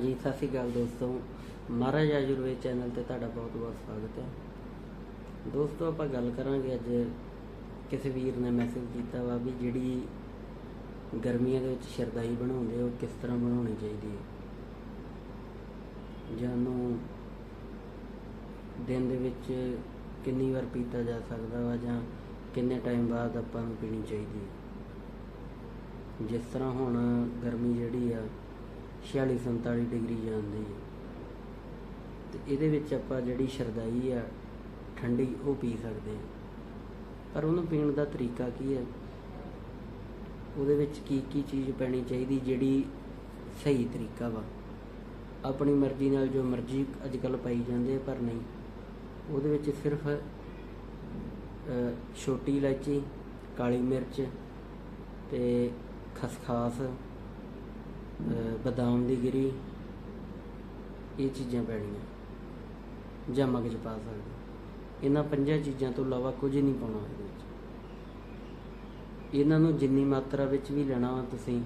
ਹਾਂਜੀ, ਸਤਿ ਸ਼੍ਰੀ ਅਕਾਲ ਦੋਸਤੋ। ਮਹਾਰਾਜ ਆਯੁਰਵੇਦ ਚੈਨਲ ਤੇ ਤੁਹਾਡਾ ਬਹੁਤ ਬਹੁਤ ਸਵਾਗਤ ਹੈ। ਦੋਸਤੋ, ਆਪਾਂ ਗੱਲ ਕਰਾਂਗੇ ਅੱਜ ਕਿਸੇ ਵੀਰ ਨੇ ਮੈਸੇਜ ਕੀਤਾ ਵਾ ਵੀ ਜਿਹੜੀ ਗਰਮੀਆਂ ਦੇ ਵਿੱਚ ਸ਼ਰਦਾਈ ਬਣਾਉਂਦੇ ਉਹ ਕਿਸ ਤਰ੍ਹਾਂ ਬਣਾਉਣੀ ਚਾਹੀਦੀ ਹੈ। ਜਾਂ ਉਹਨੂੰ ਦਿਨ ਦੇ ਵਿੱਚ ਕਿੰਨੀ ਵਾਰ ਪੀਤਾ ਜਾ ਸਕਦਾ ਵਾ ਜਾਂ ਕਿੰਨੇ ਟਾਈਮ ਬਾਅਦ ਆਪਾਂ ਨੂੰ ਪੀਣੀ ਚਾਹੀਦੀ ਹੈ। ਜਿਸ ਤਰ੍ਹਾਂ ਹੁਣ ਗਰਮੀ ਜਿਹੜੀ ਆ 46 47 ਡਿਗਰੀ ਜਾਂਦੀ ਹੈ ਤੇ ਇਹਦੇ ਵਿੱਚ ਆਪਾਂ ਜਿਹੜੀ ਸ਼ਰਦਾਈ ਆ ਠੰਡੀ ਉਹ ਪੀ ਸਕਦੇ ਹਾਂ ਪਰ ਉਹਨੂੰ ਪੀਣ ਦਾ ਤਰੀਕਾ ਕੀ ਹੈ ਉਹਦੇ ਵਿੱਚ ਕੀ ਕੀ ਚੀਜ਼ ਪੈਣੀ ਚਾਹੀਦੀ ਜਿਹੜੀ ਸਹੀ ਤਰੀਕਾ ਵਾ? ਆਪਣੀ ਮਰਜ਼ੀ ਨਾਲ ਜੋ ਮਰਜ਼ੀ ਅੱਜ ਕੱਲ ਪਾਈ ਜਾਂਦੇ ਆ, ਪਰ ਨਹੀਂ। ਉਹਦੇ ਵਿੱਚ ਸਿਰਫ ਛੋਟੀ ਇਲਾਇਚੀ ਕਾਲੀ ਮਿਰਚ ਤੇ ਖਸਖਾਸ ਬਦਾਮ ਦੀ ਗਿਰੀ, ਇਹ ਚੀਜ਼ਾਂ ਪੈਣੀਆਂ। ਜਾਂ ਮਗਜ ਪਾ ਸਕਦੇ। ਇਹਨਾਂ ਪੰਜਾਂ ਚੀਜ਼ਾਂ ਤੋਂ ਇਲਾਵਾ ਕੁਝ ਨਹੀਂ ਪਾਉਣਾ ਇਹਦੇ ਵਿੱਚ। ਇਹਨਾਂ ਨੂੰ ਜਿੰਨੀ ਮਾਤਰਾ ਵਿੱਚ ਵੀ ਲੈਣਾ ਵਾ ਤੁਸੀਂ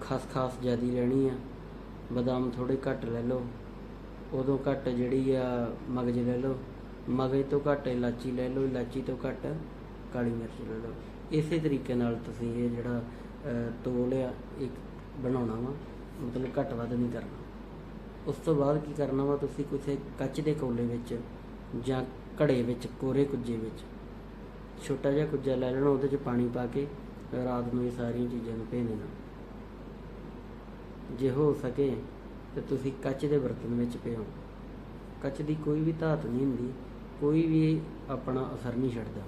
ਖਸਖਾਸ ਜ਼ਿਆਦੀ ਲੈਣੀ ਆ, ਬਦਾਮ ਥੋੜੇ ਘੱਟ ਲੈ ਲਓ। ਉਦੋਂ ਘੱਟ ਜਿਹੜੀ ਆ ਮਗਜ ਲੈ ਲਓ। ਮਗਜ ਤੋਂ ਘੱਟ ਇਲਾਚੀ ਲੈ ਲਓ, ਇਲਾਚੀ ਤੋਂ ਘੱਟ ਕਾਲੀ ਮਿਰਚ ਲੈ ਲਓ। ਇਸੇ ਤਰੀਕੇ ਨਾਲ ਤੁਸੀਂ ਇਹ ਜਿਹੜਾ ਤੋਲ ਆ, ਇੱਕ ਬਣਾਉਣਾ ਵਾ, ਮਤਲਬ ਘੱਟ ਵੱਧ ਨਹੀਂ ਕਰਨਾ। ਉਸ ਤੋਂ ਬਾਅਦ ਕੀ ਕਰਨਾ ਵਾ, ਤੁਸੀਂ ਕਿਸੇ ਕੱਚ ਦੇ ਕੋਲੇ ਵਿੱਚ ਜਾਂ ਘੜੇ ਵਿੱਚ, ਕੋਰੇ ਕੁੱਜੇ ਵਿੱਚ ਛੋਟਾ ਜਿਹਾ ਕੁੱਜਾ ਲੈ ਲੈਣਾ, ਉਹਦੇ 'ਚ ਪਾਣੀ ਪਾ ਕੇ ਰਾਤ ਨੂੰ ਇਹ ਸਾਰੀਆਂ ਚੀਜ਼ਾਂ ਨੂੰ ਭੇ ਦੇਣਾ। ਜੇ ਹੋ ਸਕੇ ਤੇ ਤੁਸੀਂ ਕੱਚ ਦੇ ਬਰਤਨ ਵਿੱਚ ਭਿਓ ਕੱਚ ਦੀ ਕੋਈ ਵੀ ਧਾਤ ਨਹੀਂ ਹੁੰਦੀ, ਕੋਈ ਵੀ ਆਪਣਾ ਅਸਰ ਨਹੀਂ ਛੱਡਦਾ।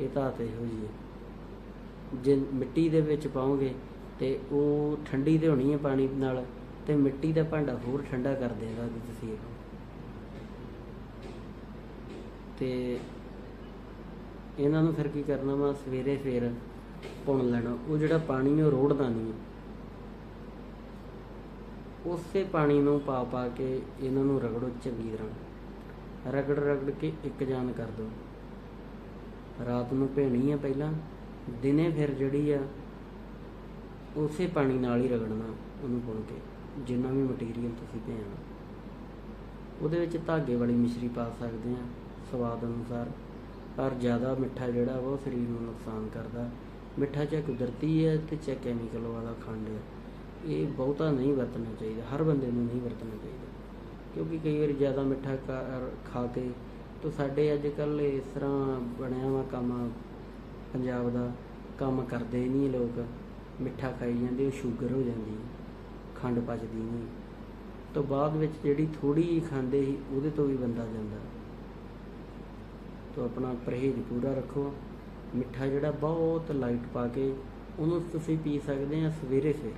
ਇਹ ਧਾਤ ਇਹੋ ਜਿਹੀ ਹੈ। ਜੇ ਮਿੱਟੀ ਦੇ ਵਿੱਚ ਪਾਓਗੇ ਤੇ ਉਹ ਠੰਡੀ ਤੇ ਹੋਣੀ ਹੈ ਪਾਣੀ ਨਾਲ ਤੇ ਮਿੱਟੀ ਦਾ ਭਾਂਡਾ ਹੋਰ ਠੰਡਾ ਕਰ ਦੇਗਾ ਤੁਸੀਂ ਇਹਨੂੰ। ਤੇ ਇਹਨਾਂ ਨੂੰ ਫਿਰ ਕੀ ਕਰਨਾ ਵਾ? ਸਵੇਰੇ ਫਿਰ ਪੁਣ ਲੈਣਾ। ਉਹ ਜਿਹੜਾ ਪਾਣੀ ਉਹ ਰੋੜਦਾ ਨਹੀਂ ਉਸੇ ਪਾਣੀ ਨੂੰ ਪਾ ਪਾ ਕੇ ਇਹਨਾਂ ਨੂੰ ਰਗੜੋ ਚੰਗੀ ਤਰ੍ਹਾਂ। ਰਗੜ ਰਗੜ ਕੇ ਇੱਕ ਜਾਨ ਕਰ ਦਿਓ। ਰਾਤ ਨੂੰ ਭੇਣੀ ਆ ਪਹਿਲਾਂ। ਦਿਨੇ ਫਿਰ ਜਿਹੜੀ ਆ ਉਸੇ ਪਾਣੀ ਨਾਲ ਹੀ ਰਗੜਨਾ ਉਹਨੂੰ ਪੁਣ ਕੇ, ਜਿੰਨਾ ਵੀ ਮਟੀਰੀਅਲ ਤੁਸੀਂ ਭੇਣਾ ਉਹਦੇ ਵਿੱਚ ਧਾਗੇ ਵਾਲੀ ਮਿਸ਼ਰੀ ਪਾ ਸਕਦੇ ਆ ਸਵਾਦ ਅਨੁਸਾਰ। ਪਰ ਜ਼ਿਆਦਾ ਮਿੱਠਾ ਜਿਹੜਾ ਵਾ, ਉਹ ਸਰੀਰ ਨੂੰ ਨੁਕਸਾਨ ਕਰਦਾ। ਮਿੱਠਾ ਚਾਹੇ ਕੁਦਰਤੀ ਹੈ ਤੇ ਚਾਹੇ ਕੈਮੀਕਲ ਵਾਲਾ ਖੰਡ ਹੈ। ਇਹ ਬਹੁਤਾ ਨਹੀਂ ਵਰਤਣਾ ਚਾਹੀਦਾ, ਹਰ ਬੰਦੇ ਨੂੰ ਨਹੀਂ ਵਰਤਣਾ ਚਾਹੀਦਾ। ਕਿਉਂਕਿ ਕਈ ਵਾਰੀ ਜ਼ਿਆਦਾ ਮਿੱਠਾ ਖਾ- ਖਾ ਕੇ ਤਾਂ ਸਾਡੇ ਅੱਜ ਕੱਲ ਇਸ ਤਰ੍ਹਾਂ ਬਣਿਆ ਵਾ ਕੰਮ, ਪੰਜਾਬ ਦਾ। ਕੰਮ ਕਰਦੇ ਨਹੀਂ ਲੋਕ। ਮਿੱਠਾ ਖਾਈ ਜਾਂਦੇ ਉਹ ਸ਼ੂਗਰ ਹੋ ਜਾਂਦੀ ਖੰਡ ਪਚਦੀ ਨਹੀਂ। ਤੋਂ ਬਾਅਦ ਵਿੱਚ ਜਿਹੜੀ ਥੋੜੀ ਖਾਂਦੇ ਸੀ, ਉਹਦੇ ਤੋਂ ਵੀ ਬੰਦਾ ਜਾਂਦਾ। ਤੋਂ ਆਪਣਾ ਪਰਹੇਜ਼ ਪੂਰਾ ਰੱਖੋ। ਮਿੱਠਾ ਜਿਹੜਾ ਬਹੁਤ ਲਾਈਟ ਪਾ ਕੇ, ਉਹਨੂੰ ਤੁਸੀਂ ਪੀ ਸਕਦੇ ਆ ਸਵੇਰੇ ਸਵੇਰ।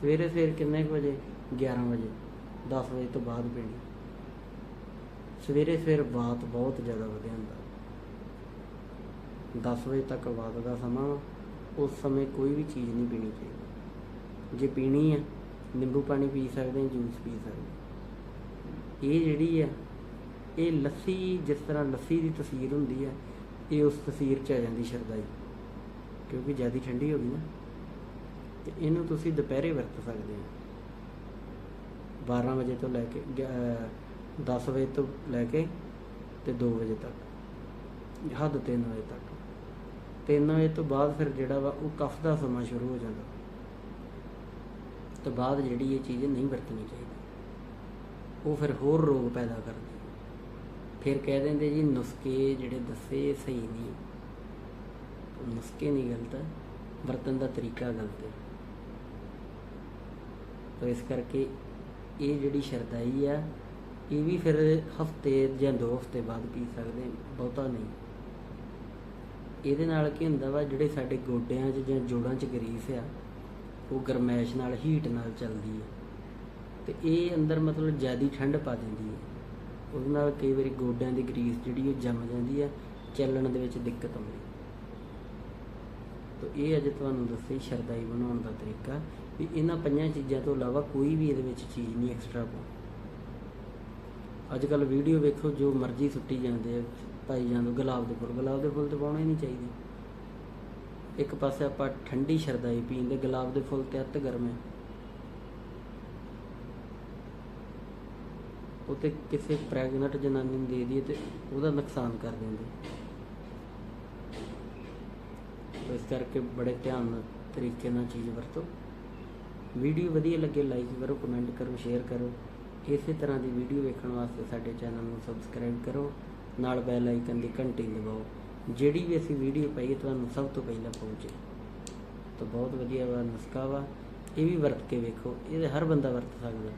ਸਵੇਰੇ ਸਵੇਰ ਕਿੰਨੇ ਕੁ ਵਜੇ? 11 ਵਜੇ। 10 ਵਜੇ ਤੋਂ ਬਾਅਦ ਪੀਣੀ। ਸਵੇਰੇ ਸਵੇਰ ਬਾਤ ਬਹੁਤ ਜ਼ਿਆਦਾ ਵਧੀਆ ਹੁੰਦਾ। 10 ਵਜੇ ਤੱਕ ਬਾਤ ਦਾ ਸਮਾਂ ਉਸ ਸਮੇਂ ਕੋਈ ਵੀ ਚੀਜ਼ ਨਹੀਂ ਪੀਣੀ ਚਾਹੀਦੀ। ਜੇ ਪੀਣੀ ਆ, ਨਿੰਬੂ ਪਾਣੀ ਪੀ ਸਕਦੇ ਆ, ਜੂਸ ਪੀ ਸਕਦੇ ਇਹ ਜਿਹੜੀ ਆ, ਇਹ ਲੱਸੀ, ਜਿਸ ਤਰ੍ਹਾਂ ਲੱਸੀ ਦੀ ਤਸਵੀਰ ਹੁੰਦੀ ਆ, ਇਹ ਉਸ ਤਸਵੀਰ 'ਚ ਆ ਜਾਂਦੀ ਸ਼ਰਦਾਈ ਕਿਉਂਕਿ ਜ਼ਿਆਦਾ ਠੰਡੀ ਹੋ ਗਈ ਨਾ, ਤੇ ਇਹਨੂੰ ਤੁਸੀਂ ਦੁਪਹਿਰੇ ਵਰਤ ਸਕਦੇ ਹੋ 12 ਵਜੇ ਤੋਂ ਲੈ ਕੇ ਗਿਆ- 10 ਵਜੇ ਤੋਂ ਲੈ ਕੇ ਤੇ 2 ਵਜੇ ਤੱਕ, ਹੱਦ 3 ਵਜੇ ਤੱਕ। 3 ਵਜੇ ਤੋਂ ਬਾਅਦ ਫਿਰ ਜਿਹੜਾ ਵਾ ਉਹ ਕਫ ਦਾ ਸਮਾਂ ਸ਼ੁਰੂ ਹੋ ਜਾਂਦਾ। ਤੋਂ ਬਾਅਦ ਜਿਹੜੀ ਇਹ ਚੀਜ਼ ਨਹੀਂ ਵਰਤਣੀ ਚਾਹੀਦੀ। ਉਹ ਫਿਰ ਹੋਰ ਰੋਗ ਪੈਦਾ ਕਰਦੀ ਫਿਰ ਕਹਿ ਦਿੰਦੇ ਜੀ ਨੁਸਖੇ ਜਿਹੜੇ ਦੱਸੇ ਸਹੀ ਨਹੀਂ ਨੁਸਖੇ ਨਹੀਂ ਗਲਤ ਵਰਤਨ ਦਾ ਤਰੀਕਾ ਗਲਤ ਹੈ। ਤਾਂ ਇਸ ਕਰਕੇ ਇਹ ਜਿਹੜੀ ਸ਼ਰਦਾਈ ਆ, ਇਹ ਵੀ ਫਿਰ ਹਫ਼ਤੇ ਜਾਂ ਦੋ ਹਫ਼ਤੇ ਬਾਅਦ ਪੀ ਸਕਦੇ ਬਹੁਤਾ ਨਹੀਂ। ਇਹਦੇ ਨਾਲ ਕੀ ਹੁੰਦਾ ਵਾ, ਜਿਹੜੇ ਸਾਡੇ ਗੋਡਿਆਂ 'ਚ ਜਾਂ ਜੋੜਾਂ 'ਚ ਗਰੀਸ ਆ, ਉਹ ਗਰਮੈਸ਼ ਨਾਲ, ਹੀਟ ਨਾਲ ਚੱਲਦੀ ਹੈ ਤੇ ਇਹ ਅੰਦਰ ਮਤਲਬ ਜ਼ਿਆਦੀ ਠੰਡ ਪਾ ਦਿੰਦੀ ਹੈ ਉਹਦੇ ਨਾਲ ਕਈ ਵਾਰੀ ਗੋਡਿਆਂ ਦੀ ਗਰੀਸ ਜਿਹੜੀ ਉਹ ਜੰਮ ਜਾਂਦੀ ਹੈ ਚੱਲਣ ਦੇ ਵਿੱਚ ਦਿੱਕਤ ਆਉਂਦੀ ਹੈ ਤੋ ਇਹ ਅੱਜ ਤੁਹਾਨੂੰ ਦੱਸੇ ਸ਼ਰਦਾਈ ਬਣਾਉਣ ਦਾ ਤਰੀਕਾ ਵੀ ਇਹਨਾਂ ਪੰਜਾਂ ਚੀਜ਼ਾਂ ਤੋਂ ਇਲਾਵਾ ਕੋਈ ਵੀ ਇਹਦੇ ਵਿੱਚ ਚੀਜ਼ ਨਹੀਂ ਐਕਸਟਰਾ ਪਾਓ ਅੱਜ ਕੱਲ ਵੀਡੀਓ ਵੇਖੋ, ਜੋ ਮਰਜ਼ੀ ਸੁੱਟੀ ਜਾਂਦੇ ਆ ਪਾਈ ਜਾਂਦੇ ਗੁਲਾਬ ਦੇ ਫੁੱਲ। ਗੁਲਾਬ ਦੇ ਫੁੱਲ ਤੇ ਪਾਉਣੇ ਨਹੀਂ ਚਾਹੀਦੇ। ਇੱਕ ਪਾਸੇ ਆਪਾਂ ਠੰਡੀ ਸ਼ਰਦਾਈ ਪੀਂਦੇ ਗੁਲਾਬ ਦੇ ਫੁੱਲ ਤੇ ਅੱਤ ਗਰਮ ਹੈ। ਉਹ ਤੇ ਕਿਸੇ ਪ੍ਰੈਗਨੈਂਟ ਜਨਾਨੀ ਨੂੰ ਦੇ ਦਈਏ ਤੇ ਉਹਦਾ ਨੁਕਸਾਨ ਕਰ ਦਿੰਦੇ। ਇਸ ਕਰਕੇ ਬੜੇ ਧਿਆਨ ਨਾਲ ਤਰੀਕੇ ਨਾਲ ਚੀਜ਼ ਵਰਤੋ। ਵੀਡੀਓ ਵਧੀਆ ਲੱਗੇ ਲਾਈਕ ਕਰੋ ਕਮੈਂਟ ਕਰੋ ਸ਼ੇਅਰ ਕਰੋ। ਇਸੇ ਤਰ੍ਹਾਂ ਦੀ ਵੀਡੀਓ ਵੇਖਣ ਵਾਸਤੇ ਸਾਡੇ ਚੈਨਲ ਨੂੰ ਸਬਸਕ੍ਰਾਈਬ ਕਰੋ। ਨਾਲ ਬੈਲ ਆਈਕਨ ਦੀ ਘੰਟੀ ਦਬਾਓ ਜਿਹੜੀ ਵੀ ਅਸੀਂ ਵੀਡੀਓ ਪਾਈਏ ਤੁਹਾਨੂੰ ਸਭ ਤੋਂ ਪਹਿਲਾਂ ਪਹੁੰਚੇ। ਤਾਂ ਬਹੁਤ ਵਧੀਆ ਵਾ, ਨੁਸਖਾ ਵਾ, ਇਹ ਵੀ ਵਰਤ ਕੇ ਵੇਖੋ, ਇਹ ਹਰ ਬੰਦਾ ਵਰਤ ਸਕਦਾ।